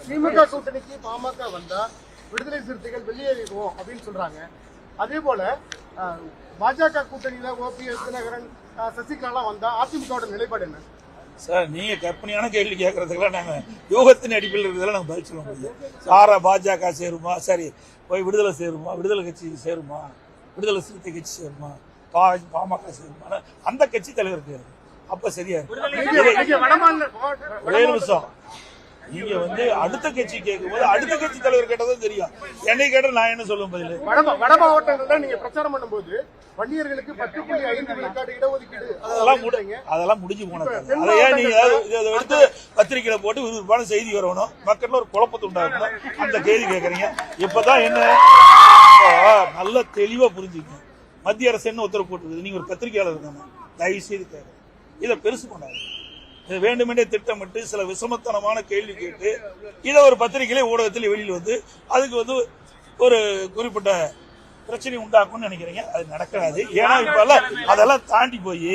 திமுக கூட்டணிக்கு பாமக வந்தா விடுதலை சிறுத்தைகள் வெளியேறிடுவோம் அப்படின்னு சொல்றாங்க. அதே போல பாஜக கூட்டணியில ஓபிஎஸ் தினகரன் அஹ், சசிகலாலாம் வந்தா அதிமுகவோட நிலைப்பாடு என்ன? சார் நீங்க கற்பனையான கேள்வி கேட்கறதுக்கெல்லாம் நாங்க யோகத்தின் அடிப்படையில் இருக்கிறதெல்லாம் நாங்க பதில் சொல்ல முடியும் சாரா பாஜக சேருமா? சரி போய் விடுதலை சேருமா? விடுதலை கட்சி சேருமா? விடுதலை சிறுத்தை கட்சி சேருமா? பா பாமக சேருமா? அந்த கட்சி தலைவர் பேரு. அப்ப சரியா ஒரே நிமிஷம். நீங்க வந்து அடுத்த கட்சி கேட்கும்போது அடுத்த கட்சி தலைவர் கேட்டதும் தெரியும். என்னை கேட்ட நான் என்ன சொல்லும் பதில்? வட வட மாவட்டங்கள்ல நீங்க பிரச்சாரம் பண்ணும்போது வன்னியர்களுக்கு பத்து புள்ளி ஐந்து விழுக்காடு இடஒதுக்கீடு அதெல்லாம் முடி சொல்றீங்க. அதெல்லாம் முடிஞ்சு போன கதை. அதை ஏன் நீங்க இதை எடுத்து பத்திரிக்கையில போட்டு விறுவிறுப்பான செய்தி வரணும்? மக்கள்ல ஒரு குழப்பத்தை உண்டாக்கணும். அந்த கேள்வி கேட்கறீங்க. இப்பதான் என்ன? நல்ல தெளிவா புரிஞ்சுக்கங்க மத்திய அரசு என்ன உத்தரவு போட்டுருக்குது? நீங்க ஒரு பத்திரிகையாளர் இருக்காங்க தயவு செய்து கேட்க இதை பெருசு பண்ணாது வேண்டுமென்றே திட்டமிட்டு சில விசமத்தனமான கேள்வி கேட்டு இதை ஒரு பத்திரிகையிலே ஊடகத்தில் வெளியில் வந்து அதுக்கு வந்து ஒரு குறிப்பிட்ட பிரச்சனை உண்டாக்கும்னு நினைக்கிறீங்க? அது நடக்காது. ஏன்னா இப்பெல்லாம் அதெல்லாம் தாண்டி போய்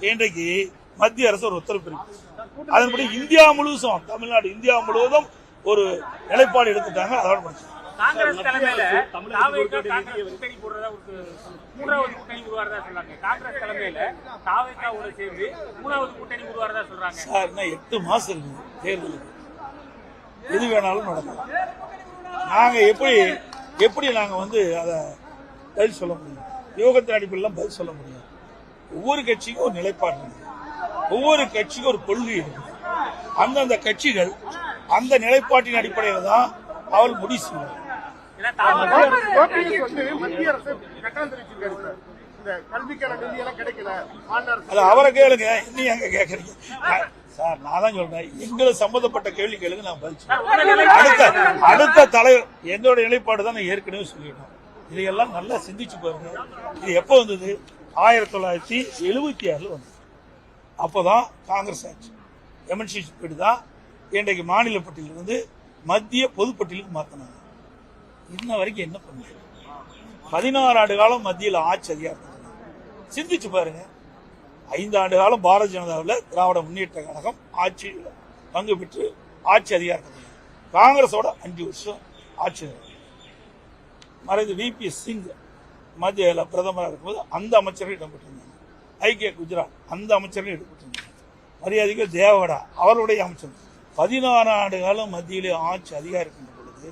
இன்றைக்கு மத்திய அரசு ஒரு உத்தரவு பிரிப்பு அதன்படி இந்தியா முழுவதும் தமிழ்நாடு இந்தியா முழுவதும் ஒரு நிலைப்பாடு எடுத்துட்டாங்க. அதோட முடிச்சு காங்கிரஸ் தலைமையில தாவேக்கா காங்கிரஸ் கூட்டணி போடுறதா ஒரு மூணாவது கூட்டணி உருவாறதா சொல்றாங்க. காங்கிரஸ் தலைமையில தாவேக்காவோட சேர்ந்து மூணாவது கூட்டணி உருவாறதா சொல்றாங்க. சார் இன்னும் எட்டு மாசம் இருக்குது தேர்தலுக்கு. எது வேணாலும் நடக்கலாம். நாங்க எப்படி எப்படி நாங்க வந்து அதை பதில் சொல்ல முடியும்? யோகத்தின் அடிப்படையில் பதில் சொல்ல முடியும் ஒவ்வொரு கட்சிக்கும் ஒரு நிலைப்பாடு இருக்கு. ஒவ்வொரு கட்சிக்கும் ஒரு கொள்கை இருக்கு. அந்தந்த கட்சிகள் அந்த நிலைப்பாட்டின் அடிப்படையில் தான் அவள் முடிவு செய்வார் ஓபிஎஸ் வந்து மத்திய அரசு கட்டணம் தெரிவிச்சிருக்காரு சார். அவரை கேளுங்க. இன்னும் எங்க கேக்குறீங்க? சார் நான் தான் சொல்றேன். எங்களை சம்பந்தப்பட்ட கேள்வி கேளுங்க நான் பதில் சொல்றேன். அடுத்த அடுத்த தலைவர் என்னோட நிலைப்பாடு தான் நான் ஏற்கனவே சொல்லிட்டோம் இதையெல்லாம் நல்லா சிந்திச்சு பாருங்க. இது எப்போ வந்தது? ஆயிரத்தி தொள்ளாயிரத்தி எழுபத்தி ஆறுல வந்தது. அப்போதான் காங்கிரஸ் ஆட்சி எம்என்சி பீடு தான் இன்றைக்கு மாநில பட்டியலிருந்து மத்திய பொதுப்பட்டியலுக்கு மாத்தினாங்க. இன்ன வரைக்கும் என்ன பண்ணல பதினாறு ஆண்டு காலம் மத்தியில் ஆட்சி அதிகாரத்தில் சிந்திச்சு பாருங்க. ஐந்து ஆண்டு காலம் பாரதிய ஜனதாவில் திராவிட முன்னேற்ற கழகம் ஆட்சி பங்கு பெற்று ஆட்சி அதிகாரத்தில் காங்கிரஸோட அஞ்சு வருஷம் ஆட்சி மறைந்த விபி சிங் மத்திய பிரதமராக இருக்கும்போது அந்த அமைச்சர்கள் இடம்பெற்றிருந்தாங்க. ஐக்கிய குஜராத் அந்த அமைச்சர்கள் இடம்பெற்றிருந்தாங்க. மரியாதைக்கு தேவகடா அவருடைய அமைச்சர். பதினாறு ஆண்டு காலம் மத்தியிலே ஆட்சி அதிகாரிக்கின்ற பொழுது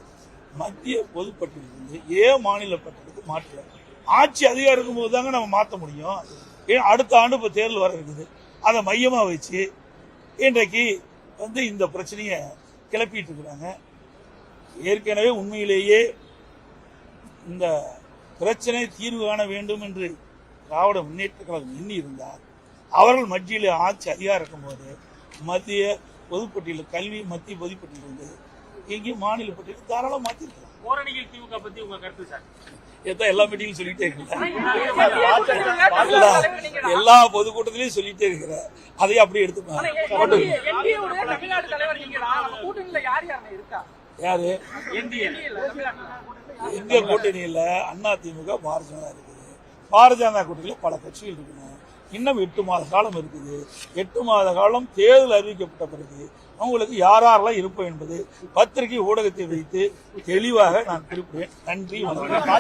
மத்திய பொதுப்பட்டியலிருந்து ஏ மாநில பட்டியலுக்கு மாற்றல ஆட்சி அதிகாரம் இருக்கும்போது தாங்க நம்ம மாற்ற முடியும். ஏன் அடுத்த ஆண்டு இப்போ தேர்தல் வர இருக்குது. அதை மையமாக வச்சு இன்றைக்கு வந்து இந்த பிரச்சனையை கிளப்பிட்டு இருக்கிறாங்க. ஏற்கனவே உண்மையிலேயே இந்த பிரச்சனை தீர்வு காண வேண்டும் என்று திராவிட முன்னேற்ற கழகம் எண்ணி இருந்தால் அவர்கள் மத்தியில் ஆட்சி அதிகாரம் இருக்கும்போது மத்திய பொதுப்பட்டியல் கல்வி மத்திய பொதுப்பட்டியல் வந்து எங்கேயும் மாநில பட்டியல் தாராளம் மாற்றிருக்கலாம் ஓரணியில் திமுக பத்தி உங்க கருத்து சார்? எதான் எல்லா மீட்டிங்கும் சொல்லிட்டே இருக்கிறேன் எல்லா பொதுக்கூட்டத்திலையும் சொல்லிட்டே இருக்கிறேன் அதையும் அப்படியே கூட்டணியில யார் எங்க கூட்டணியில அண்ணா திமுக பாரதிய ஜனதா இருக்குது. பாரதிய ஜனதா கூட்டணியில பல கட்சிகள் இருக்குங்க. இன்னும் எட்டு மாத காலம் இருக்குது. எட்டு மாத காலம் தேர்தல் அறிவிக்கப்பட்ட பிறகு அவங்களுக்கு யாரெல்லாம் இருப்போம் என்பது பத்திரிகை ஊடகத்தை வைத்து தெளிவாக நான் குறிப்பிடுவேன் நன்றி வணக்கம்.